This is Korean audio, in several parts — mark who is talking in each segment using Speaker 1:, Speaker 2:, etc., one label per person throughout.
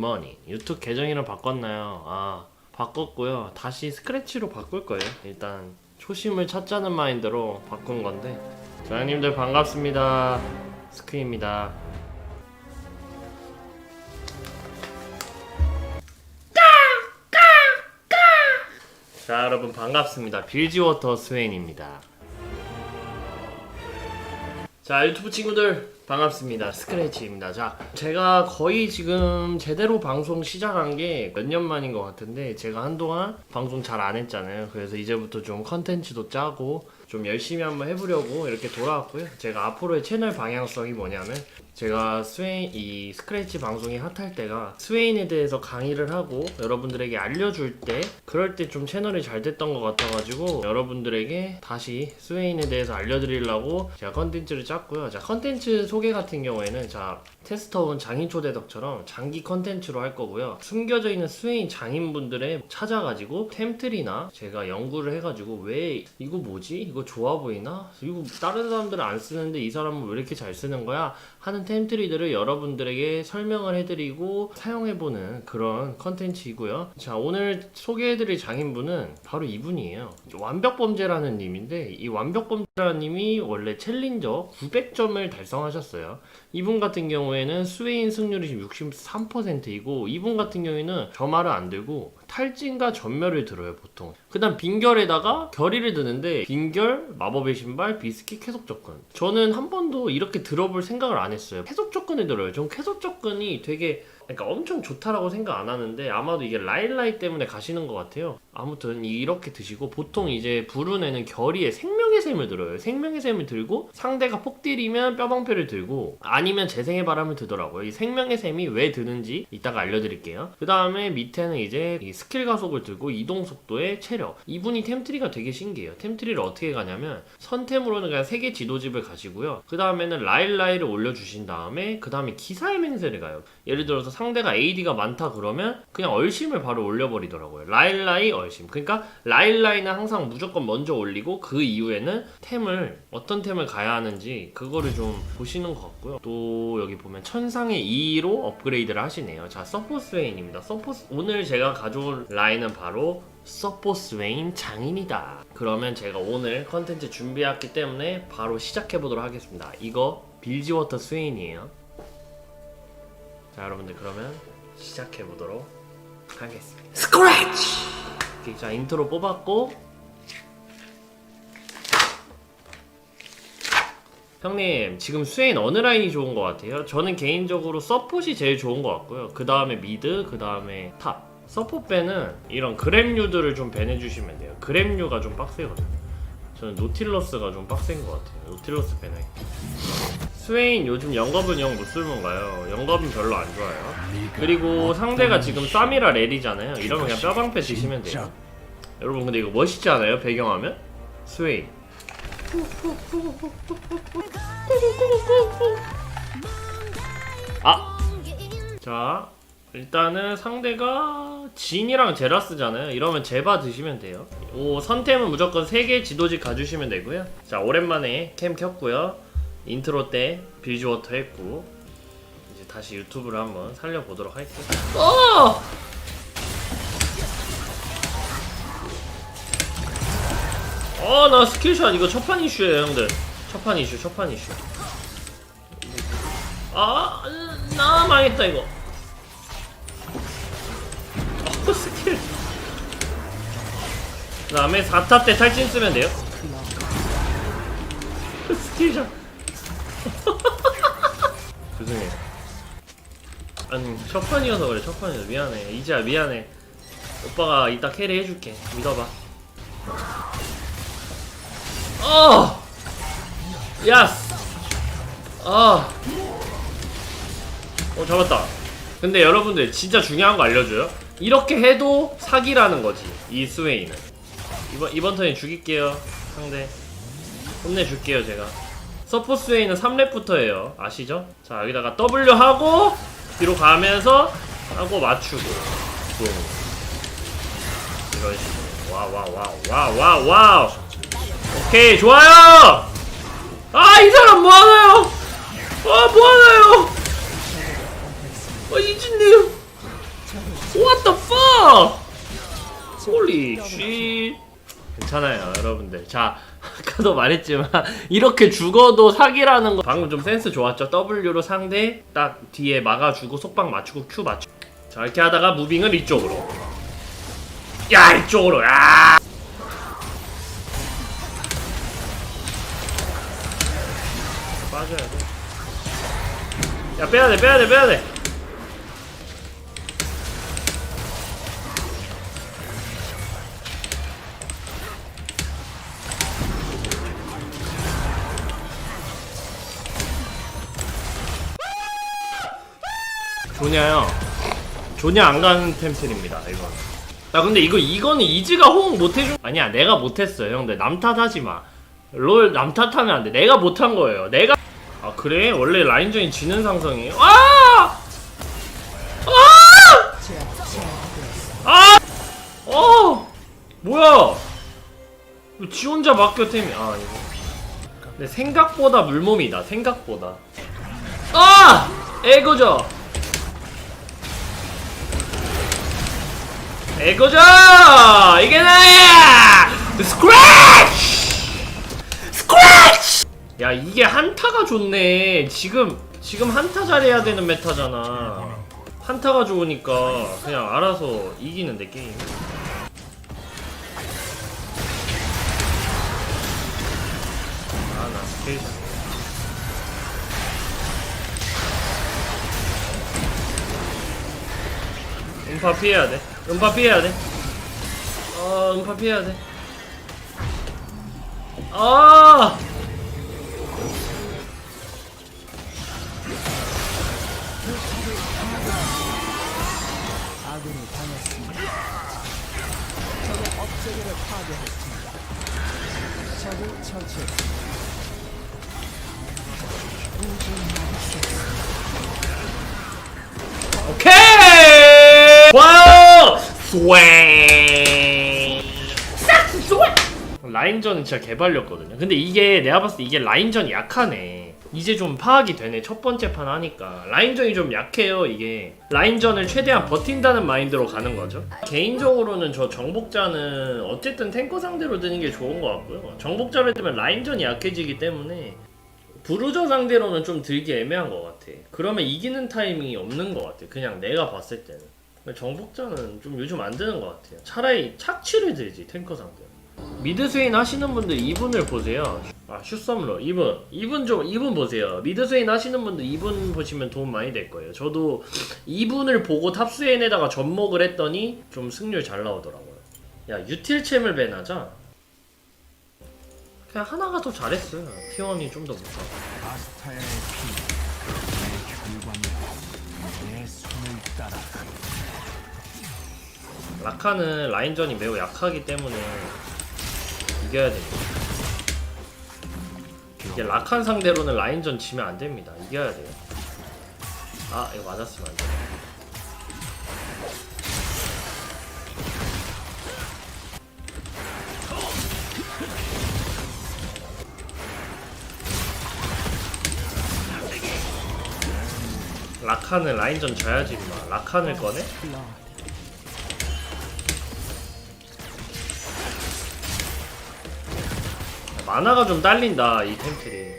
Speaker 1: 굿모닝. 유튜브 계정 이름 바꿨나요? 아 바꿨고요. 다시 스크래치로 바꿀 거예요. 일단 초심을 찾자는 마인드로 바꾼 건데. 사장님들 반갑습니다. 스크입니다. 자 여러분 반갑습니다. 빌지워터 스웨인입니다 자 유튜브 친구들 반갑습니다. 스크래치입니다. 자 제가 거의 지금 제대로 방송 시작한 게 몇 년 만인 것 같은데 제가 한동안 방송 잘 안 했잖아요. 그래서 이제부터 좀 컨텐츠도 짜고 좀 열심히 한번 해보려고 이렇게 돌아왔고요. 제가 앞으로의 채널 방향성이 뭐냐면 제가 스웨인 이 스크래치 방송이 핫할 때가 스웨인에 대해서 강의를 하고 여러분들에게 알려줄 때 그럴 때 좀 채널이 잘 됐던 것 같아가지고 여러분들에게 다시 스웨인에 대해서 알려드리려고 제가 컨텐츠를 짰고요. 자 컨텐츠 소개 같은 경우에는 자 테스터온 장인 초대덕처럼 장기 컨텐츠로 할 거고요. 숨겨져 있는 스웨인 장인분들의 찾아가지고 템틀이나 제가 연구를 해가지고 왜 이거 뭐지? 이거 좋아 보이나? 이거 다른 사람들은 안 쓰는데 이 사람은 왜 이렇게 잘 쓰는 거야? 하는 템트리들을 여러분들에게 설명을 해드리고 사용해보는 그런 컨텐츠이고요. 자, 오늘 소개해드릴 장인분은 바로 이분이에요. 완벽범죄라는 님인데, 이 완벽범죄라는 님이 원래 챌린저 900점을 달성하셨어요. 이분 같은 경우에는 스웨인 승률이 지금 63%이고, 이분 같은 경우에는 점화를 안 들고, 탈진과 전멸을 들어요, 보통. 그 다음 빙결에다가 결의를 드는데, 빙결, 마법의 신발, 비스킷, 쾌속 접근. 저는 한 번도 이렇게 들어볼 생각을 안 했어요. 쾌속 접근을 들어요. 전 쾌속 접근이 되게 그러니까 엄청 좋다라고 생각 안 하는데 아마도 이게 라일라이 때문에 가시는 것 같아요. 아무튼 이렇게 드시고 보통 이제 불운에는 결의에 생명의 샘을 들어요. 생명의 샘을 들고 상대가 폭 때리면 뼈방패를 들고 아니면 재생의 바람을 드더라고요. 이 생명의 샘이 왜 드는지 이따가 알려드릴게요. 그 다음에 밑에는 이제 이 스킬 가속을 들고 이동 속도의 체력. 이분이 템트리가 되게 신기해요. 템트리를 어떻게 가냐면 선템으로는 그냥 세개 지도집을 가시고요. 그 다음에는 라일라이를 올려주신 다음에 그 다음에 기사의 맹세를 가요. 예를 들어서 상대가 AD가 많다 그러면 그냥 얼심을 바로 올려버리더라고요. 라일라이 얼심. 그러니까 라일라이는 항상 무조건 먼저 올리고 그 이후에는 템을 어떤 템을 가야 하는지 그거를 좀 보시는 것 같고요. 또 여기 보면 천상의 2로 업그레이드를 하시네요. 자 서포스 웨인입니다. 서포스 오늘 제가 가져온 라인은 바로 서포스 웨인 장인이다. 그러면 제가 오늘 컨텐츠 준비했기 때문에 바로 시작해 보도록 하겠습니다. 이거 빌지워터 스웨인이에요. 자 여러분들 그러면 시작해 보도록 하겠습니다. 스크래치! 자 인트로 뽑았고 형님 지금 스웨인 어느 라인이 좋은 것 같아요? 저는 개인적으로 서폿이 제일 좋은 것 같고요. 그 다음에 미드, 그 다음에 탑. 서폿 배는 이런 그램류들을 좀 배내주시면 돼요. 그램류가 좀 빡세거든요. 저는 노틸러스가 좀 빡센 것 같아요. 노틸러스 배나 스웨인 요즘 영겁은 영 못쓸문가요? 영겁은 별로 안 좋아요. 그리고 상대가 지금 쌈이라 렐이잖아요. 이러면 그냥 뼈방패 드시면 돼요. 여러분 근데 이거 멋있지 않아요? 배경화면? 스웨인. 아! 자, 일단은 상대가 진이랑 제라스잖아요. 이러면 제바 드시면 돼요. 오, 선템은 무조건 3개 지도직 가주시면 되고요. 자, 오랜만에 캠 켰고요. 인트로 때 빌즈워터 했고 이제 다시 유튜브를 한번 살려보도록 할게요. 어! 어, 나 스킬샷 이거 첫판 이슈예요, 형들. 첫판 이슈, 첫판 이슈. 아, 나 망했다 이거. 어, 스킬. 그 다음에 4타 때 탈진 쓰면 돼요. 스킬샷. 죄송해요. 아니, 첫 판이어서 그래, 첫 판이어서. 미안해. 이제야, 미안해. 오빠가 이따 캐리 해줄게. 믿어봐. 어! 야스! 아. 어, 잡았다. 근데 여러분들 진짜 중요한 거 알려줘요? 이렇게 해도 사기라는 거지. 이 스웨이는. 이번, 이번 턴에 죽일게요. 상대. 혼내줄게요, 제가. 서포 스웨이는 3렙부터예요. 아시죠? 자, 여기다가 W 하고, 뒤로 가면서, 하고 맞추고. 붕. 이런 식으로. 와, 와, 와, 와, 와, 와. 오케이, 좋아요! 아, 이 사람 뭐하나요? 아, 뭐하나요? 아, 이진님. What the fuck? Holy shit. 괜찮아요, 여러분들. 자, 아까도 말했지만 이렇게 죽어도 사기라는 거 방금 좀 센스 좋았죠. W로 상대 딱 뒤에 막아주고 속박 맞추고 Q 맞추고. 자, 이렇게 하다가 무빙을 이쪽으로. 야, 이쪽으로. 야! 빠져야 돼. 야, 빼야 돼, 빼야 돼, 빼야 돼. 조냐요. 조냐 안 가는 템플입니다. 이거. 야 근데 이거 이거는 이즈가 호응 못 해준 아니야 내가 못했어 요 형들 남 탓하지 마. 롤 남 탓하면 안 돼. 내가 못한 거예요. 내가 아 그래 원래 라인전이 지는 상성이에요. 아! 아! 아! 어! 뭐야? 지 혼자 맡겨 템이 아 이거. 근데 생각보다 물몸이다. 생각보다. 아! 에고죠. 에고죠! 이게 나야! 스크래치! 스크래치! 야 이게 한타가 좋네. 지금 지금 한타 잘해야 되는 메타잖아. 한타가 좋으니까 그냥 알아서 이기는데 게임. 아나 스케일. 잘- 음파 피해야 돼. 음파 피해야 돼. 어, 음파 피해야 돼. 아! 오케이! 스웨이! 싹스 스웨이! 라인전은 진짜 개발렸거든요. 근데 이게 내가 봤을 때 이게 라인전이 약하네. 이제 좀 파악이 되네. 첫 번째 판 하니까. 라인전이 좀 약해요, 이게. 라인전을 최대한 버틴다는 마인드로 가는 거죠. 개인적으로는 저 정복자는 어쨌든 탱커 상대로 드는 게 좋은 것 같고요. 정복자를 뜨면 라인전이 약해지기 때문에 브루저 상대로는 좀 들기 애매한 것 같아. 그러면 이기는 타이밍이 없는 것 같아. 그냥 내가 봤을 때는. 정복자는 좀 요즘 안 되는 것 같아요. 차라리 착취를 들지 탱커 상대. 미드 스웨인 하시는 분들 이분을 보세요. 아 슈썸러 이분 이분 좀 이분 보세요. 미드 스웨인 하시는 분들 이분 보시면 도움 많이 될 거예요. 저도 이분을 보고 탑 스웨인에다가 접목을 했더니 좀 승률 잘 나오더라고요. 야 유틸챔을 밴하자. 그냥 하나가 더 잘했어요. T1이 좀 더 못하고. 라카는 라인전이 매우 약하기 때문에 이겨야 됩니다. 이게 라칸 상대로는 라인전 지면 안 됩니다. 이겨야 돼요. 아 이거 맞았으면 안 돼. 라칸은 라인전 져야지 마. 라칸을 꺼내? 만화가 좀 딸린다 이 템플이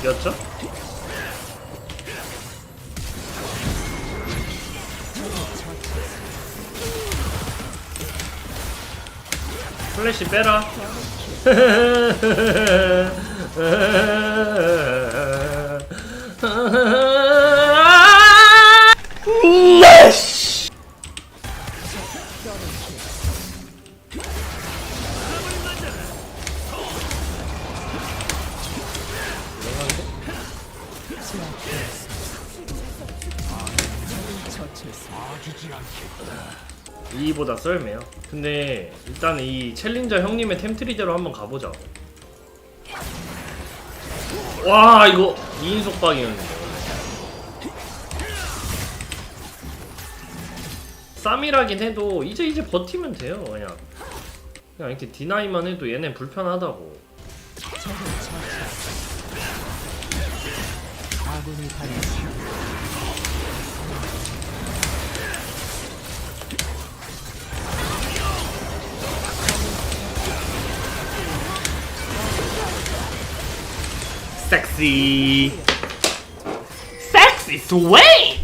Speaker 1: 이겼죠? 플래시 빼라 일단 이 챌린저 형님의 템트리대로 한번 가보자. 와 이거 2인 속박이었는데. 쌈이라긴 해도 이제 이제 버티면 돼요 그냥. 그냥 이렇게 디나이만 해도 얘네 불편하다고. 섹시 섹시 스웨이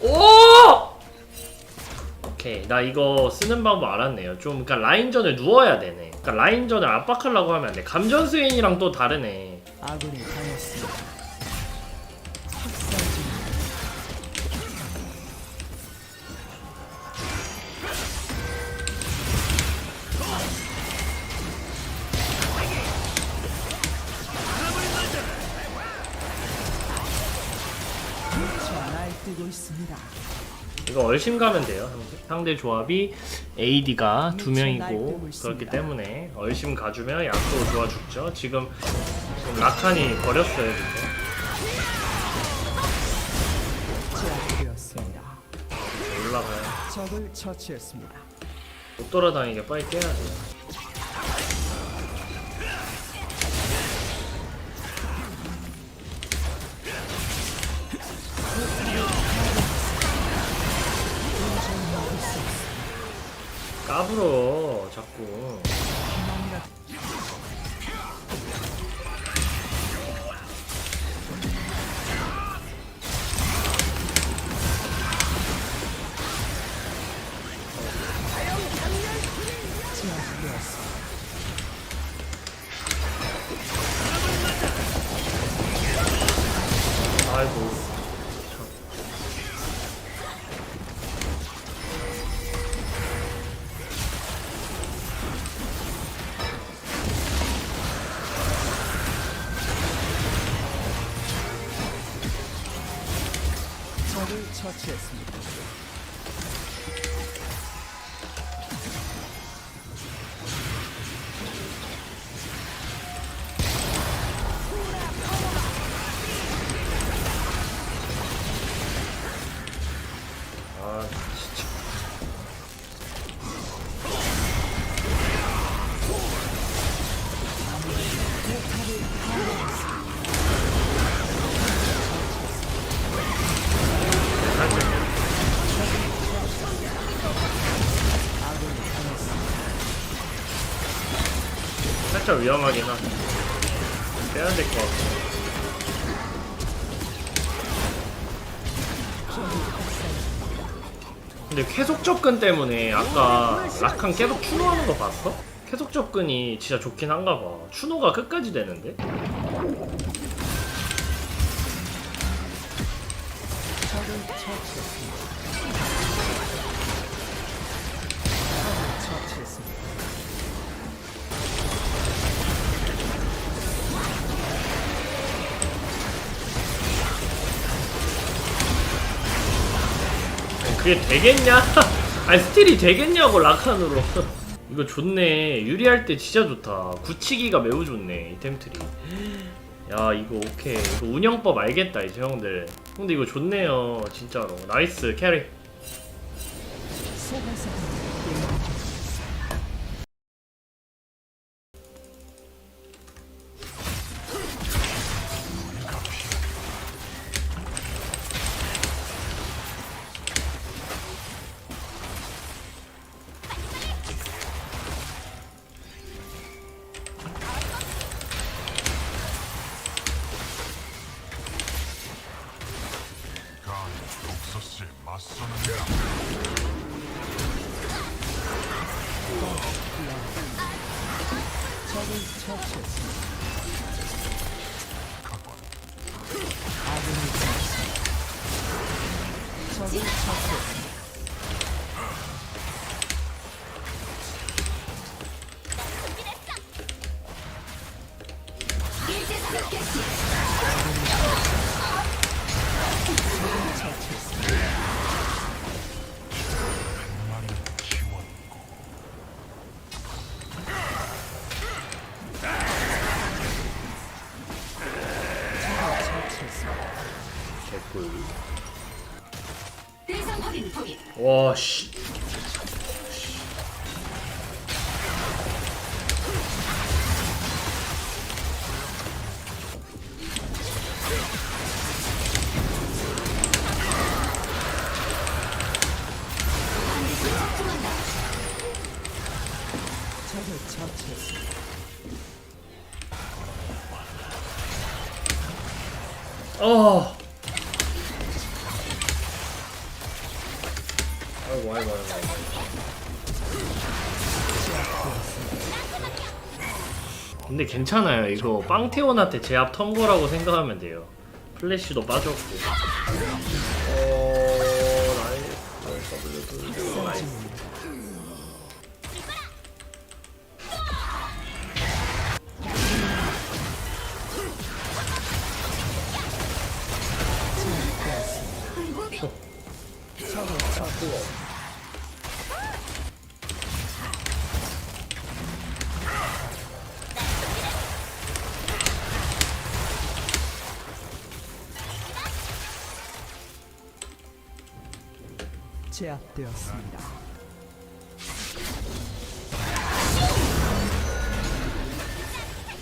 Speaker 1: 오! 오케이. 나 이거 쓰는 방법 알았네요. 좀 그러니까 라인전을 누워야 되네. 그러니까 라인전을 압박하려고 하면 안돼. 감전 스웨인이랑 또 다르네.
Speaker 2: 아군이 당했습니다.
Speaker 1: 얼심 가면 돼요 상대. 조합이 AD가 두 명이고 그렇기. 때문에 얼심 가주면 약도 좋아 죽죠 지금 지금 라칸이 버렸어요. 올라가요
Speaker 2: 적을 처치했습니다.
Speaker 1: 못 돌아다니게 빨리 깨야 돼 까불어 자꾸 살짝 위험하긴 하네 빼야 될 것 같아 근데 계속 접근 때문에 아까 라칸 계속 추노하는 거 봤어? 계속 접근이 진짜 좋긴 한가 봐 추노가 끝까지 되는데?
Speaker 2: 처치했습니다. 처치했습니다.
Speaker 1: 그게 되겠냐? 아니 스틸이 되겠냐고 라칸으로. 이거 좋네. 유리할 때 진짜 좋다. 굳히기가 매우 좋네 이템 트리 야 이거 오케이. 이거 운영법 알겠다 이제 형들. 근데 이거 좋네요 진짜로. 나이스 캐리
Speaker 2: 적을 처치
Speaker 1: 어. 아이고 아이고 아이고. 근데 괜찮아요. 이거 빵테온한테 제압 턴 거라고 생각하면 돼요. 플래시도 빠졌고. 어, 나이스.
Speaker 2: 제압되었습니다.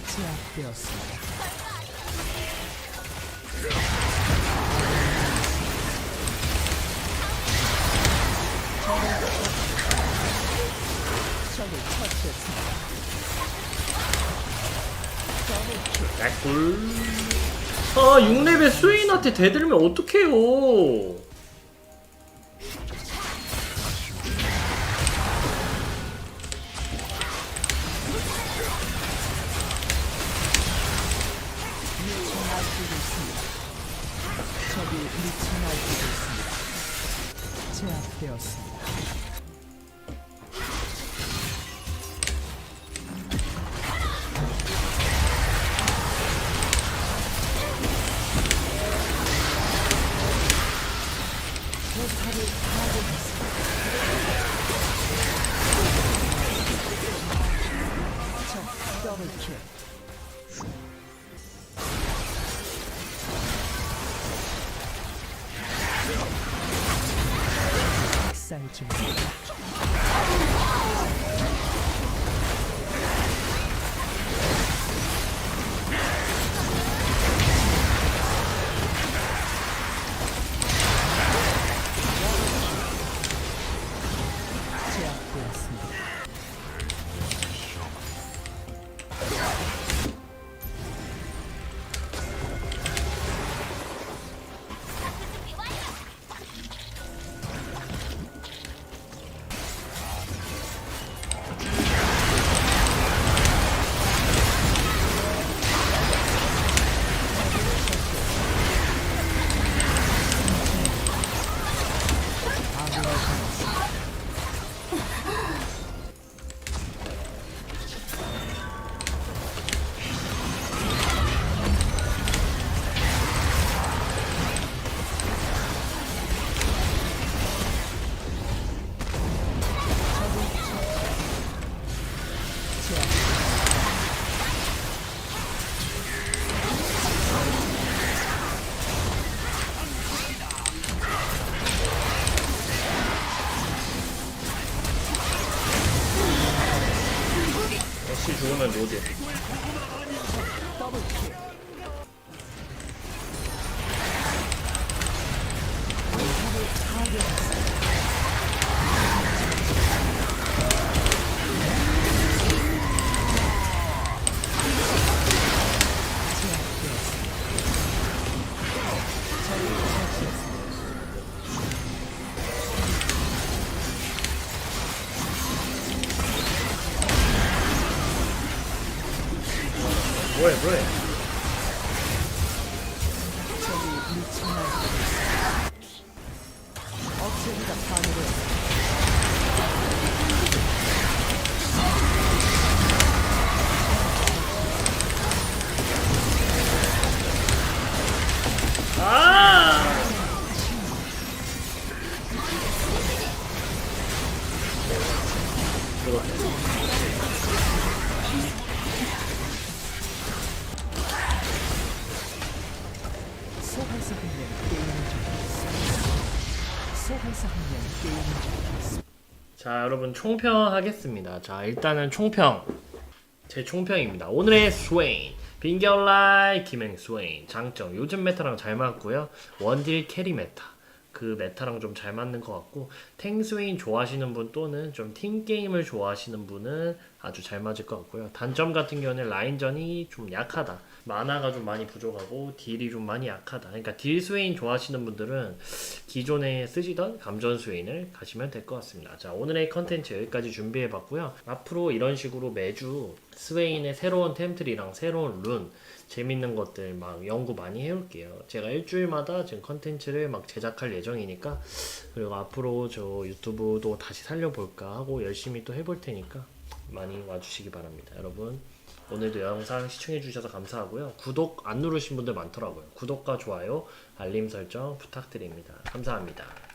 Speaker 2: 제압되었습니다.
Speaker 1: 아, 6레벨 스웨인한테 대들면 어떡해요. 자 여러분 총평 하겠습니다. 자 일단은 총평 제 총평입니다. 오늘의 스웨인 빙결라이 김행 스웨인 장점 요즘 메타랑 잘 맞고요. 원딜 캐리 메타 그 메타랑 좀 잘 맞는 것 같고 탱 스웨인 좋아하시는 분 또는 좀 팀 게임을 좋아하시는 분은 아주 잘 맞을 것 같고요. 단점 같은 경우는 라인전이 좀 약하다. 만화가 좀 많이 부족하고 딜이 좀 많이 약하다. 그러니까 딜 스웨인 좋아하시는 분들은 기존에 쓰시던 감전 스웨인을 가시면 될 것 같습니다. 자 오늘의 컨텐츠 여기까지 준비해 봤고요. 앞으로 이런 식으로 매주 스웨인의 새로운 템트리랑 새로운 룬 재밌는 것들 막 연구 많이 해올게요. 제가 일주일마다 지금 컨텐츠를 막 제작할 예정이니까 그리고 앞으로 저 유튜브도 다시 살려볼까 하고 열심히 또 해볼 테니까 많이 와주시기 바랍니다. 여러분 오늘도 영상 시청해주셔서 감사하고요. 구독 안 누르신 분들 많더라고요. 구독과 좋아요, 알림 설정 부탁드립니다. 감사합니다.